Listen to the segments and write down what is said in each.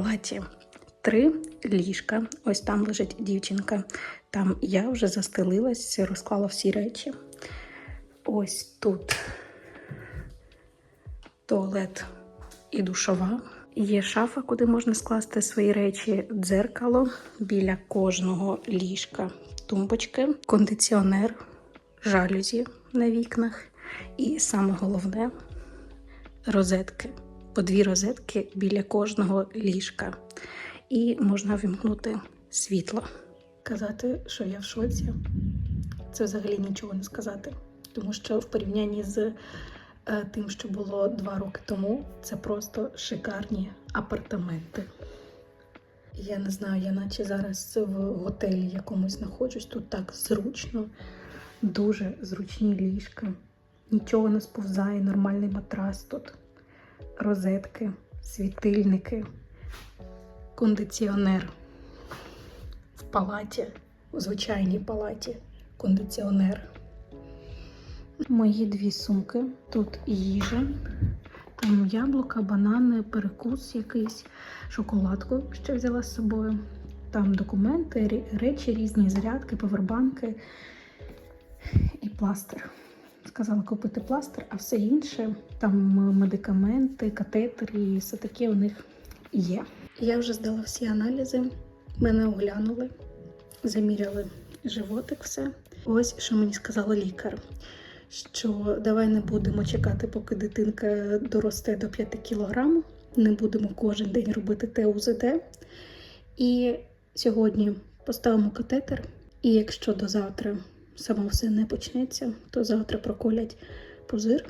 палаті. Три ліжка. Ось там лежить дівчинка. Там я вже застелилась, розклала всі речі. Ось тут туалет і душова. Є шафа, куди можна скласти свої речі, дзеркало біля кожного ліжка, тумбочки, кондиціонер, жалюзі на вікнах. І саме головне розетки. По дві розетки біля кожного ліжка. І можна вімкнути світло. Казати, що я в шоці, це взагалі нічого не сказати. Тому що в порівнянні з е, тим, що було два роки тому, це просто шикарні апартаменти. Я не знаю, я наче зараз в готелі якомусь знаходжусь. Тут так зручно, дуже зручні ліжка. Нічого не сповзає, нормальний матрас тут. Розетки, світильники, кондиціонер в палаті, у звичайній палаті, кондиціонер. Мої дві сумки. Тут їжа, там яблука, банани, перекус якийсь, шоколадку ще взяла з собою. Там документи, речі різні, зарядки, повербанки і пластир. Сказала купити пластир, а все інше, там медикаменти, катетери і все таке у них є. Я вже здала всі аналізи, мене оглянули, заміряли животик, все. Ось що мені сказала лікар. Що давай не будемо чекати, поки дитинка доросте до 5 кг. Не будемо кожен день робити ТУЗД. І сьогодні поставимо катетер. І якщо до завтра само все не почнеться, то завтра проколять пузир,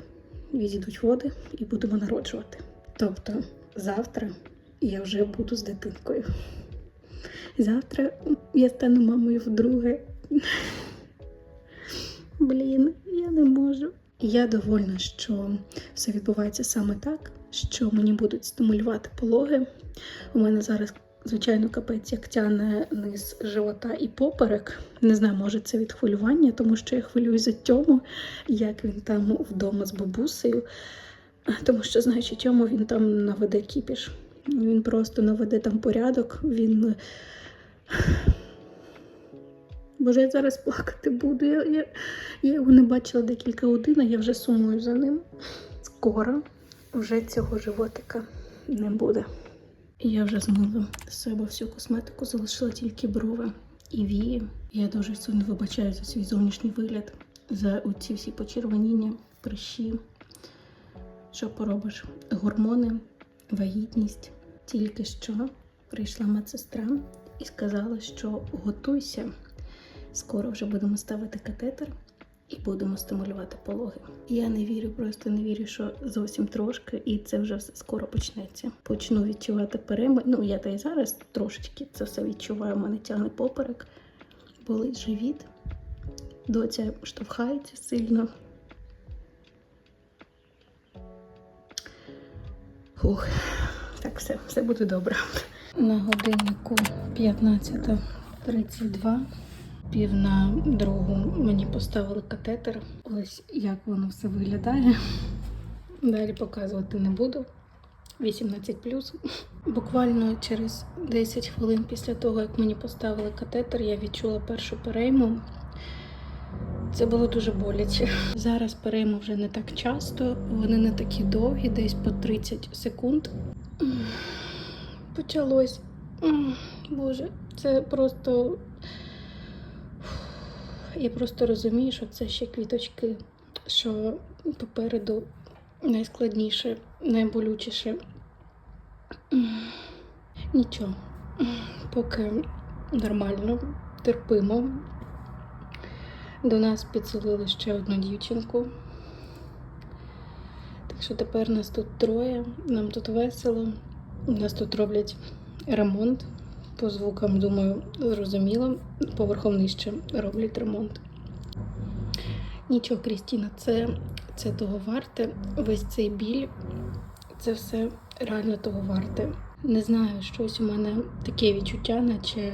відійдуть води і будемо народжувати. Тобто завтра я вже буду з дитинкою. Завтра я стану мамою вдруге. Блін, я не можу. Я довольна, що все відбувається саме так, що мені будуть стимулювати пологи. У мене зараз, звичайно, капець як тяне низ живота і поперек. Не знаю, може це від хвилювання, тому що я хвилююсь за Тьому, як він там вдома з бабусею. Тому що, знаючи Тьому, він там наведе кіпіш. Він просто наведе там порядок. Він. Боже, я зараз плакати буду. Я, я, я його не бачила декілька годин, а я вже сумую за ним. Скоро вже цього животика не буде. Я вже змила з себе всю косметику, залишила тільки брови і вії. Я дуже сильно вибачаю за свій зовнішній вигляд, за ці всі почервоніння, прищі. Що поробиш? Гормони, вагітність. Тільки що прийшла медсестра і сказала, що готуйся. Скоро вже будемо ставити катетер і будемо стимулювати пологи. Я не вірю, просто не вірю, що зовсім трошки, і це вже все скоро почнеться. Почну відчувати перемог. Ну, я та й зараз трошечки це все відчуваю. Мене тягне поперек, болить живіт. Доця штовхається сильно. Фух, так все, все буде добре. На годиннику 15.32 пів на другу мені поставили катетер. Ось як воно все виглядає. Далі показувати не буду. 18 Буквально через 10 хвилин після того, як мені поставили катетер, я відчула першу перейму. Це було дуже боляче. Зараз перейми вже не так часто, вони не такі довгі, десь по 30 секунд. Почалось. Боже, це просто. Я просто розумію, що це ще квіточки, що попереду найскладніше, найболючіше. Нічого, поки нормально, терпимо. До нас підселили ще одну дівчинку. Так що тепер нас тут троє, нам тут весело. У нас тут роблять ремонт. По звукам, думаю, зрозуміло. Поверхом нижче роблять ремонт. Нічого, Крістіна, це, це того варте. Весь цей біль, це все реально того варте. Не знаю, щось у мене таке відчуття, наче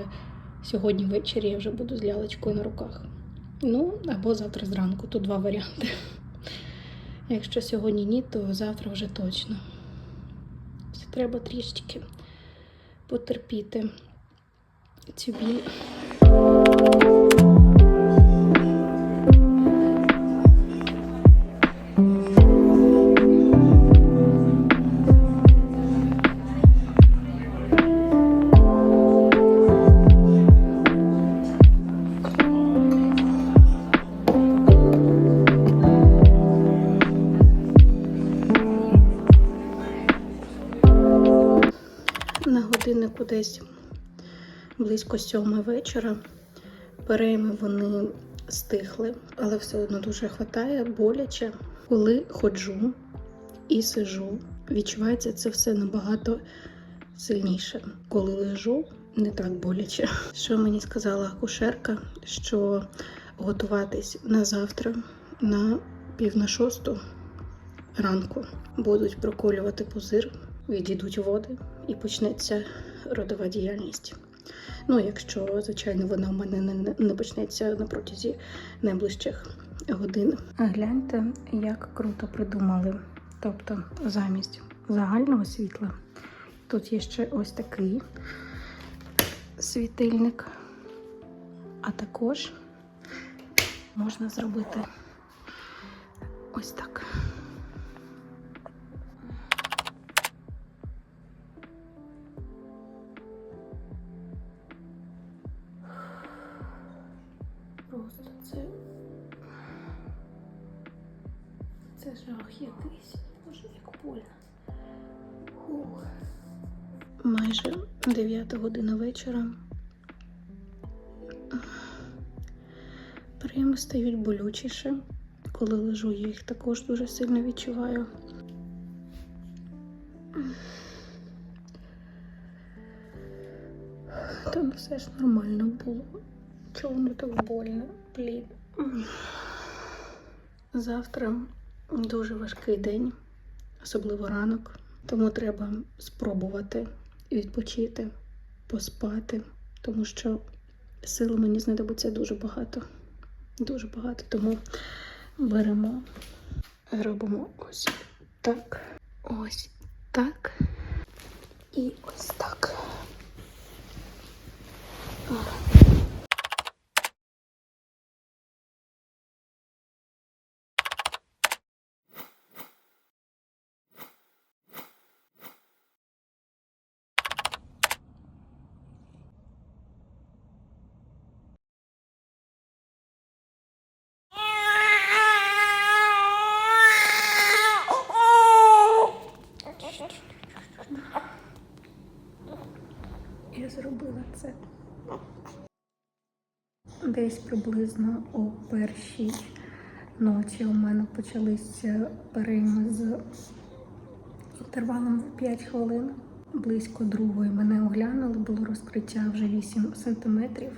сьогодні ввечері я вже буду з лялечкою на руках. Ну, або завтра зранку. Тут два варіанти. Якщо сьогодні ні, то завтра вже точно. Все треба трішечки потерпіти годиннику десь близько сьомої вечора. Перейми вони стихли, але все одно дуже хватає, боляче. Коли ходжу і сижу, відчувається це все набагато сильніше. Коли лежу, не так боляче. Що мені сказала акушерка, що готуватись на завтра на пів на шосту ранку будуть проколювати пузир, відійдуть води і почнеться родова діяльність. Ну, якщо, звичайно, вона в мене не, не почнеться на протязі найближчих годин. Гляньте, як круто придумали. Тобто, замість загального світла тут є ще ось такий світильник, а також можна зробити ось так. 9 година вечора. Прийми стають болючіше. Коли лежу, я їх також дуже сильно відчуваю. Там все ж нормально було. Воно так больно? Блін. Завтра дуже важкий день, особливо ранок. Тому треба спробувати відпочити, поспати, тому що сили мені знадобиться дуже багато. Дуже багато. Тому беремо, робимо ось так, ось так і ось так. Я зробила це. Десь приблизно о першій ночі у мене почалися перейми з інтервалом в 5 хвилин. Близько другої мене оглянули, було розкриття вже 8 сантиметрів.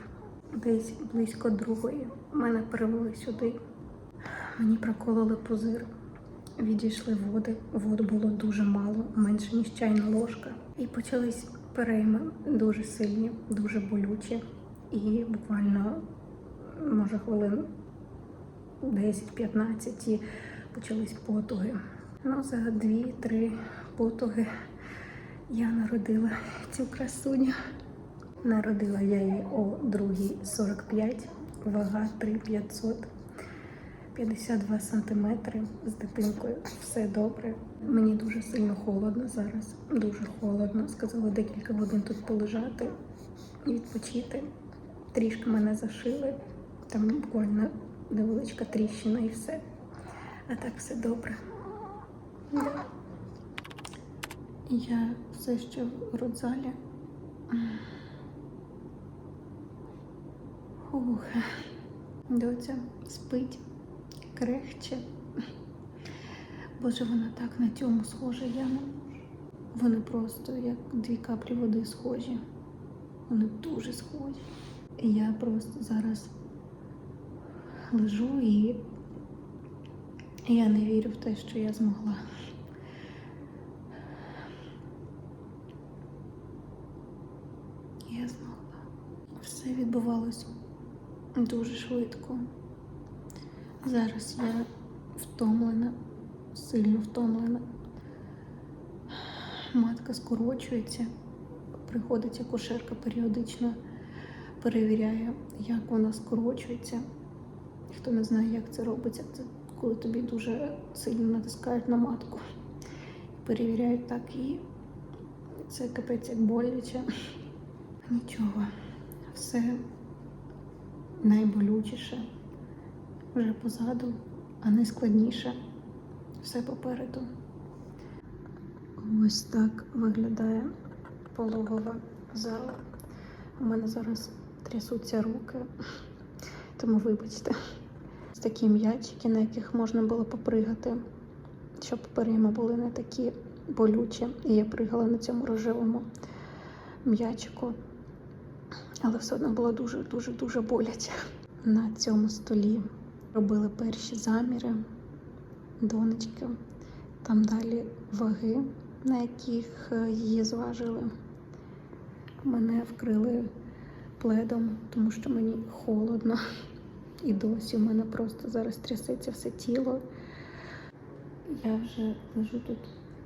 Десь близько другої мене перевели сюди. Мені прокололи пузир. Відійшли води. Вод було дуже мало, менше ніж чайна ложка. І почались перейми дуже сильні, дуже болючі. І буквально, може, хвилин 10-15 і почались потуги. Ну, за 2-3 потуги я народила цю красуню. Народила я її о 2.45, вага 3500. 52 сантиметри з дитинкою. Все добре. Мені дуже сильно холодно зараз. Дуже холодно. Сказали декілька годин тут полежати, відпочити. Трішки мене зашили. Там буквально невеличка тріщина і все. А так все добре. Да. Я все ще в родзалі. Ух. Доця спить крехче. Боже, вона так на цьому схожа, я не можу. Вони просто як дві каплі води схожі. Вони дуже схожі. І я просто зараз лежу і я не вірю в те, що я змогла. Я змогла. Все відбувалося дуже швидко. Зараз я втомлена, сильно втомлена. матка скорочується. Приходить акушерка періодично перевіряє, як вона скорочується. Хто не знає, як це робиться, це коли тобі дуже сильно натискають на матку. Перевіряють так і це капець як боляче. Нічого, все найболючіше вже позаду, а найскладніше все попереду. Ось так виглядає пологова зала. У мене зараз трясуться руки, тому вибачте. Такі м'ячики, на яких можна було попригати, щоб перейми були не такі болючі. І я пригала на цьому рожевому м'ячику. Але все одно було дуже-дуже дуже боляче. На цьому столі робили перші заміри донечки. Там далі ваги, на яких е, її зважили. Мене вкрили пледом, тому що мені холодно. І досі в мене просто зараз трясеться все тіло. Я вже лежу тут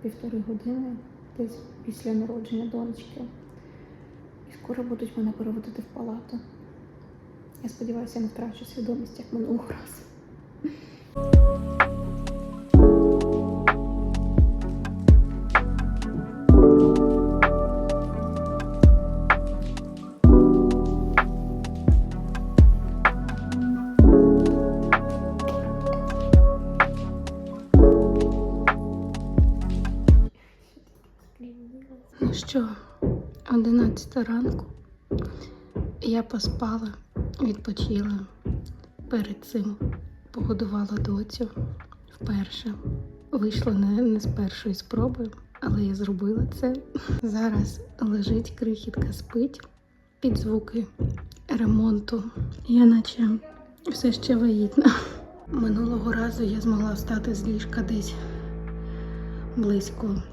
півтори години, десь після народження донечки. І скоро будуть мене переводити в палату. Я сподіваюся, я не втрачу свідомість, як минулого разу. Що, 11 ранку. Я поспала, відпочила. Перед цим погодувала доцю вперше. Вийшло не, не з першої спроби, але я зробила це. Зараз лежить крихітка, спить під звуки ремонту. Я наче все ще вагітна. Минулого разу я змогла встати з ліжка десь близько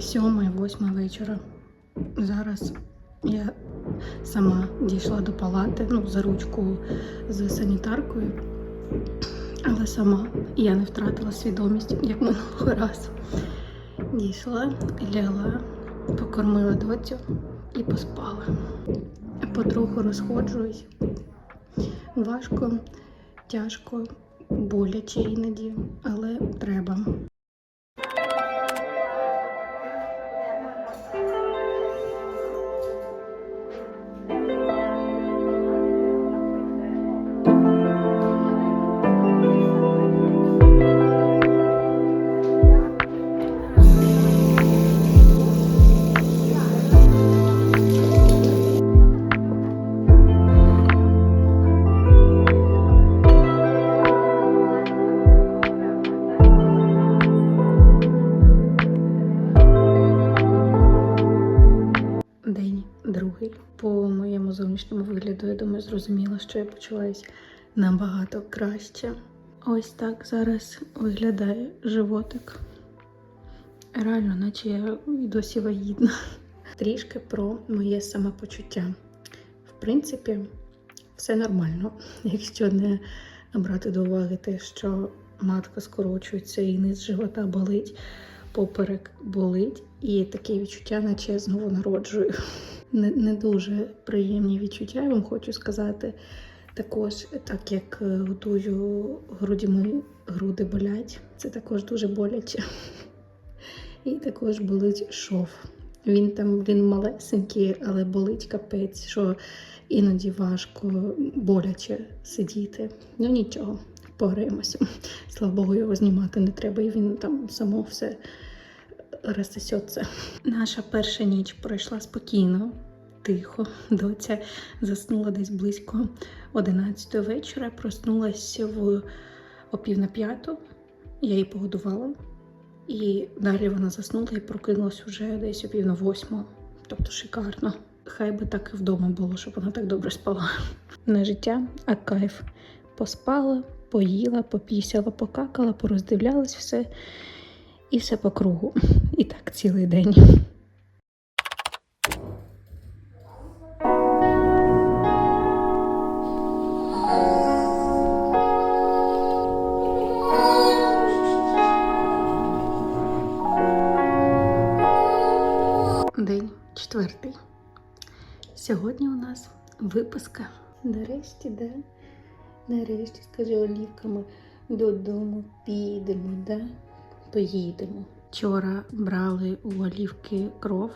сьомої, восьмої вечора. Зараз я сама дійшла до палати, ну, за ручку з санітаркою, але сама я не втратила свідомість, як минулого разу. Дійшла, лягла, покормила доцю і поспала. Потроху розходжуюсь. Важко, тяжко, боляче іноді, але треба. Зовнішньому вигляду, я думаю, зрозуміла, що я почуваюся набагато краще. Ось так зараз виглядає животик. Реально, наче я досі вагітна. Трішки про моє самопочуття. В принципі, все нормально, якщо не брати до уваги те, що матка скорочується і низ живота болить, поперек болить, і таке відчуття, наче я знову народжую. Не, не дуже приємні відчуття, я вам хочу сказати. Також, так як е, готую грудьми, груди болять, це також дуже боляче. І також болить шов. Він там він малесенький, але болить капець, що іноді важко, боляче сидіти. Ну нічого, пограємося. Слава Богу, його знімати не треба, і він там само все розсосеться. Наша перша ніч пройшла спокійно, тихо. Доця заснула десь близько 11 вечора, проснулася в о пів на п'яту. Я її погодувала. І далі вона заснула і прокинулась уже десь о пів на восьму. Тобто шикарно. Хай би так і вдома було, щоб вона так добре спала. Не життя, а кайф. Поспала, поїла, попісяла, покакала, пороздивлялась все і все по кругу. І так цілий день. День четвертий. Сьогодні у нас виписка. Нарешті, да? Нарешті, скажи олівками, додому підемо, да? Поїдемо. Вчора брали у олівки кров,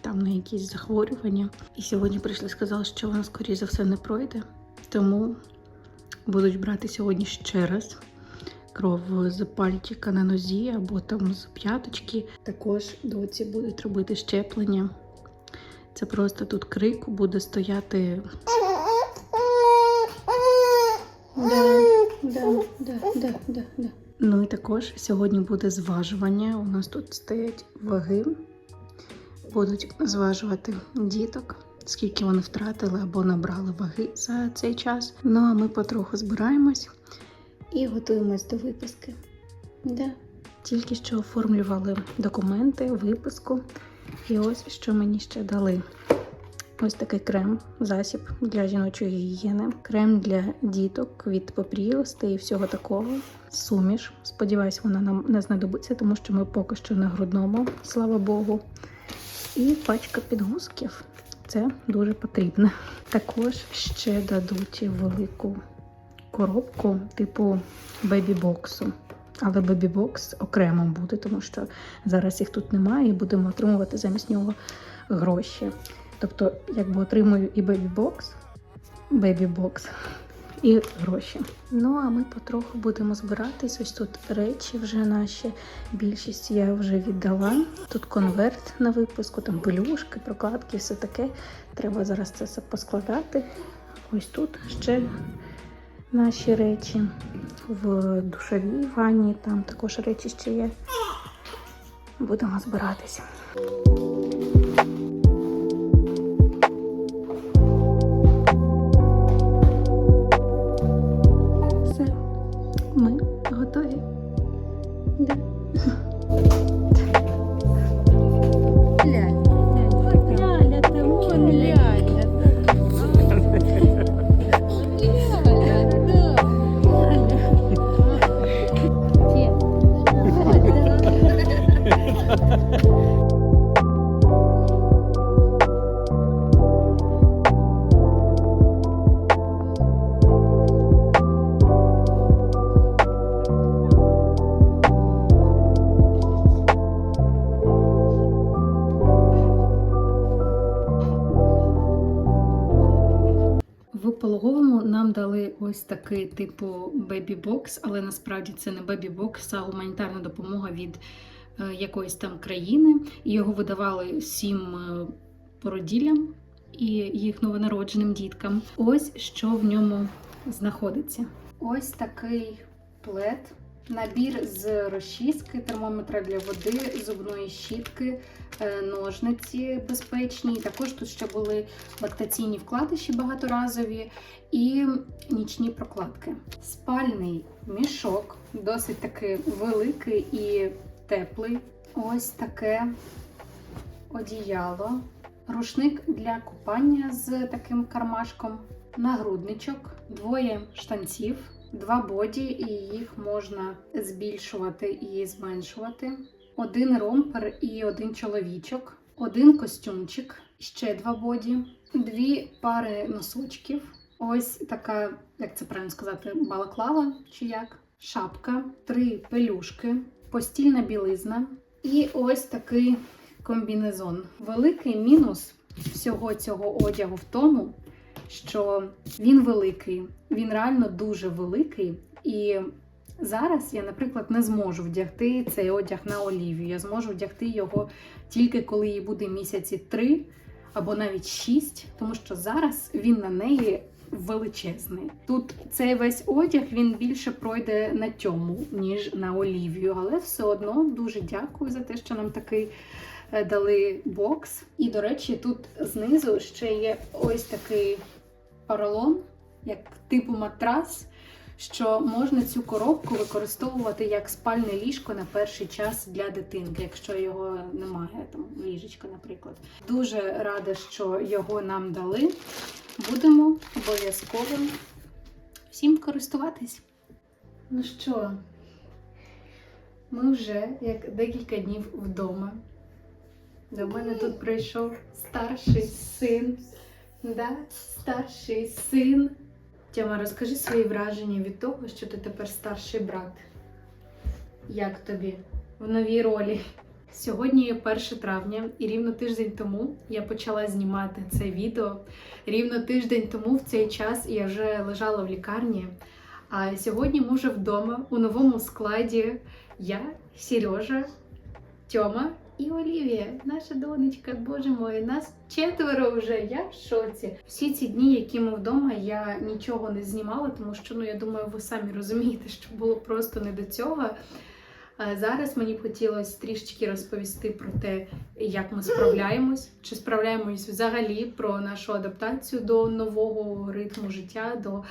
там на якісь захворювання. І сьогодні прийшли, сказали, що вона, скоріше за все, не пройде. Тому будуть брати сьогодні ще раз кров з пальчика на нозі або там з п'яточки. Також доці будуть робити щеплення. Це просто тут крик буде стояти. Да, да, да, да, да, да. Ну і також сьогодні буде зважування. У нас тут стоять ваги. Будуть зважувати діток, скільки вони втратили або набрали ваги за цей час. Ну а ми потроху збираємось і готуємось до виписки. Да. Тільки що оформлювали документи, виписку. І ось що мені ще дали. Ось такий крем, засіб для жіночої гігієни, крем для діток від попрілостей і всього такого. Суміш. Сподіваюсь, вона нам не знадобиться, тому що ми поки що на грудному, слава Богу. І пачка підгузків. Це дуже потрібно. Також ще дадуть велику коробку типу бебі-боксу. Але бебі-бокс окремо буде, тому що зараз їх тут немає, і будемо отримувати замість нього гроші. Тобто, якби отримую і бебі-бокс, бебі-бокс і гроші. Ну а ми потроху будемо збиратись. Ось тут речі вже наші. Більшість я вже віддала. Тут конверт на випуску, там пелюшки, прокладки, все таке. Треба зараз це все поскладати. Ось тут ще наші речі в душовій ванні, там також речі ще є. Будемо збиратися. Такий типу бебі-бокс, але насправді це не бебі-бокс, а гуманітарна допомога від е, якоїсь там країни. Його видавали всім е, породіллям і їх новонародженим діткам. Ось що в ньому знаходиться. Ось такий плед. Набір з розчіски, термометра для води, зубної щітки, е, ножниці безпечні. Також тут ще були лактаційні вкладиші багаторазові і нічні прокладки. Спальний мішок, досить таки великий і теплий. Ось таке одіяло, рушник для купання з таким кармашком, нагрудничок, двоє штанців. Два боді, і їх можна збільшувати і зменшувати. Один ромпер і один чоловічок, один костюмчик, ще два боді, дві пари носочків. Ось така, як це правильно сказати, балаклава чи як, шапка, три пелюшки, постільна білизна і ось такий комбінезон. Великий мінус всього цього одягу в тому, що він великий, він реально дуже великий. І зараз я, наприклад, не зможу вдягти цей одяг на Олівію. Я зможу вдягти його тільки коли їй буде місяці три або навіть шість, тому що зараз він на неї величезний. Тут цей весь одяг він більше пройде на тьому, ніж на Олівію, але все одно дуже дякую за те, що нам такий е, дали бокс. І, до речі, тут знизу ще є ось такий поролон, як типу матрас, що можна цю коробку використовувати як спальне ліжко на перший час для дитинки, якщо його немає, там ліжечка, наприклад. Дуже рада, що його нам дали. Будемо обов'язково всім користуватись. Ну що, ми вже як декілька днів вдома. До мене тут прийшов старший син. Да? Старший син. Тьома, розкажи свої враження від того, що ти тепер старший брат. Як тобі в новій ролі? Сьогодні 1 травня, і рівно тиждень тому я почала знімати це відео. Рівно тиждень тому в цей час я вже лежала в лікарні. А сьогодні ми вже вдома у новому складі я, Сережа, Тьома і Олівія, наша донечка, боже мой, нас четверо вже. Я в шоці. Всі ці дні, які ми вдома, я нічого не знімала, тому що ну я думаю, ви самі розумієте, що було просто не до цього. Зараз мені б хотілося трішечки розповісти про те, як ми справляємось, чи справляємось взагалі про нашу адаптацію до нового ритму життя, до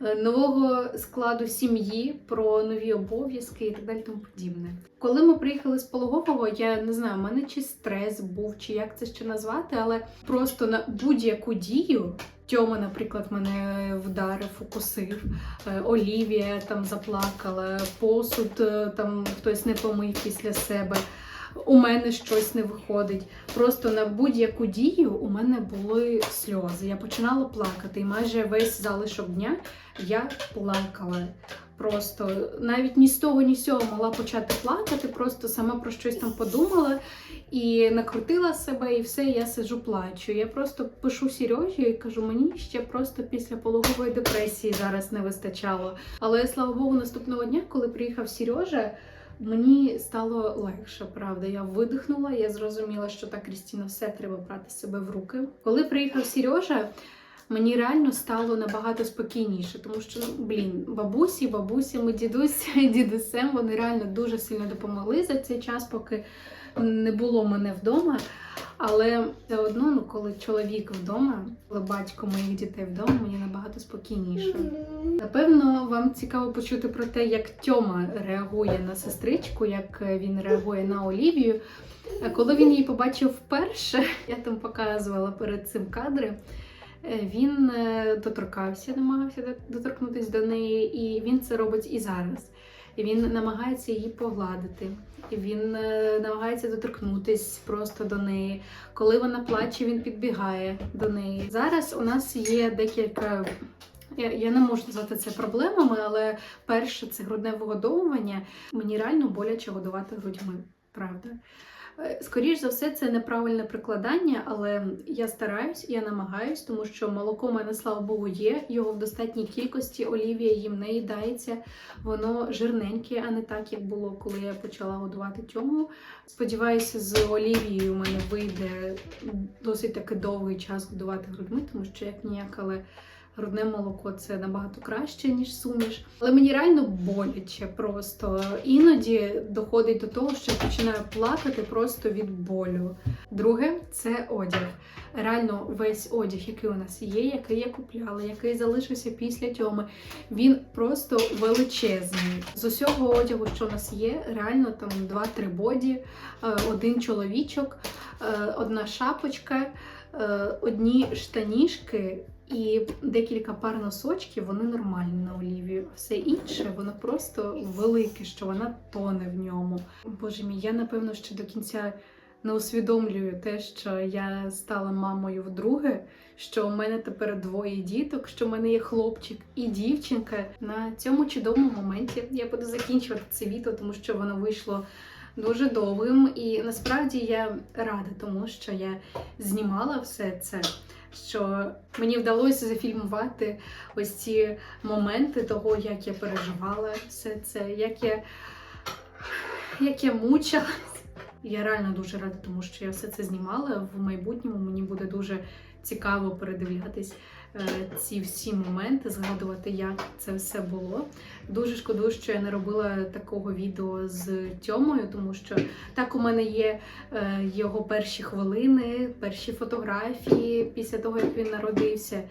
нового складу сім'ї, про нові обов'язки і так далі тому подібне. Коли ми приїхали з пологового, я не знаю, в мене чи стрес був, чи як це ще назвати, але просто на будь-яку дію. Тьома, наприклад, мене вдарив, укусив, е, Олівія там заплакала, посуд е, там хтось не помив після себе. У мене щось не виходить. Просто на будь-яку дію у мене були сльози. Я починала плакати, і майже весь залишок дня я плакала. Просто навіть ні з того, ні з цього могла почати плакати, просто сама про щось там подумала і накрутила себе, і все, я сиджу плачу. Я просто пишу Сережі і кажу, мені ще просто після пологової депресії зараз не вистачало. Але слава Богу, наступного дня, коли приїхав Сережа, мені стало легше, правда. Я видихнула, я зрозуміла, що так, Крістіна, все треба брати себе в руки. Коли приїхав Сережа, мені реально стало набагато спокійніше, тому що, блін, бабусі, бабусями, дідусь, дідусем, вони реально дуже сильно допомогли за цей час, поки не було мене вдома. Але все одно, ну коли чоловік вдома, коли батько моїх дітей вдома, мені набагато спокійніше. Напевно, вам цікаво почути про те, як Тьома реагує на сестричку, як він реагує на Олівію. Коли він її побачив вперше, я там показувала перед цим кадри. е, Він е, доторкався, намагався доторкнутися до неї, і він це робить і зараз. І він намагається її погладити. Він е, намагається доторкнутись просто до неї. Коли вона плаче, він підбігає до неї. Зараз у нас є декілька. Я, я не можу назвати це проблемами, але перше це грудне вигодовування. Мені реально боляче годувати грудьми, правда. Е, Скоріш за все, це неправильне прикладання, але я стараюсь, я намагаюсь, тому що молоко в мене, слава Богу, є. Його в достатній кількості. Олівія їм не їдається. Воно жирненьке, а не так, як було, коли я почала годувати тьому. Сподіваюся, з Олівією у мене вийде досить таки довгий час годувати грудьми, тому що як ніяк, але грудне молоко це набагато краще, ніж суміш. Але мені реально боляче просто. Іноді доходить до того, що я починаю плакати просто від болю. Друге це одяг. Реально, весь одяг, який у нас є, який я купляла, який залишився після тьоми, він просто величезний. З усього одягу, що у нас є, реально там 2-3 боді, е, один чоловічок, е, одна шапочка, е, одні штанішки. І декілька пар носочків, вони нормальні на Олівію. Все інше, воно просто велике, що вона тоне в ньому. Боже мій, я напевно ще до кінця не усвідомлюю те, що я стала мамою вдруге, що у мене тепер двоє діток, що в мене є хлопчик і дівчинка. На цьому чудовому моменті я буду закінчувати це відео, тому що воно вийшло дуже довгим. І насправді я рада тому, що я знімала все це. Що мені вдалося зафільмувати ось ці моменти того, як я переживала все це, як я, як я мучилась. Я реально дуже рада, тому що я все це знімала. В майбутньому мені буде дуже цікаво передивлятись е, ці всі моменти, згадувати, як це все було. Дуже шкодую, що я не робила такого відео з Тьомою, тому що так у мене є е, його перші хвилини, перші фотографії після того, як він народився.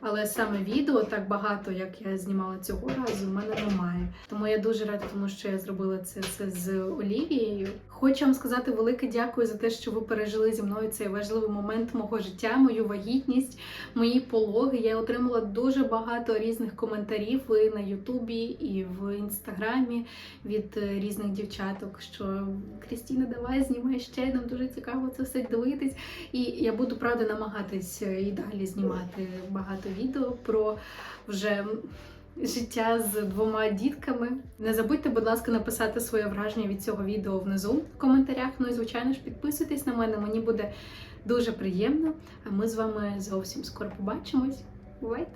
Але саме відео так багато, як я знімала цього разу, в мене немає. Тому я дуже рада, тому що я зробила це все з Олівією. Хочу вам сказати велике дякую за те, що ви пережили зі мною цей важливий момент мого життя, мою вагітність, мої пологи. Я отримала дуже багато різних коментарів і на Ютубі, і в інстаграмі від е, різних дівчаток, що Крістіна, давай знімай ще, нам дуже цікаво це все дивитись. І я буду правда намагатись е, і далі знімати багато відео про вже життя з двома дітками. Не забудьте, будь ласка, написати своє враження від цього відео внизу в коментарях. Ну і звичайно ж підписуйтесь на мене, мені буде дуже приємно. А ми з вами зовсім скоро побачимось. Бувайте!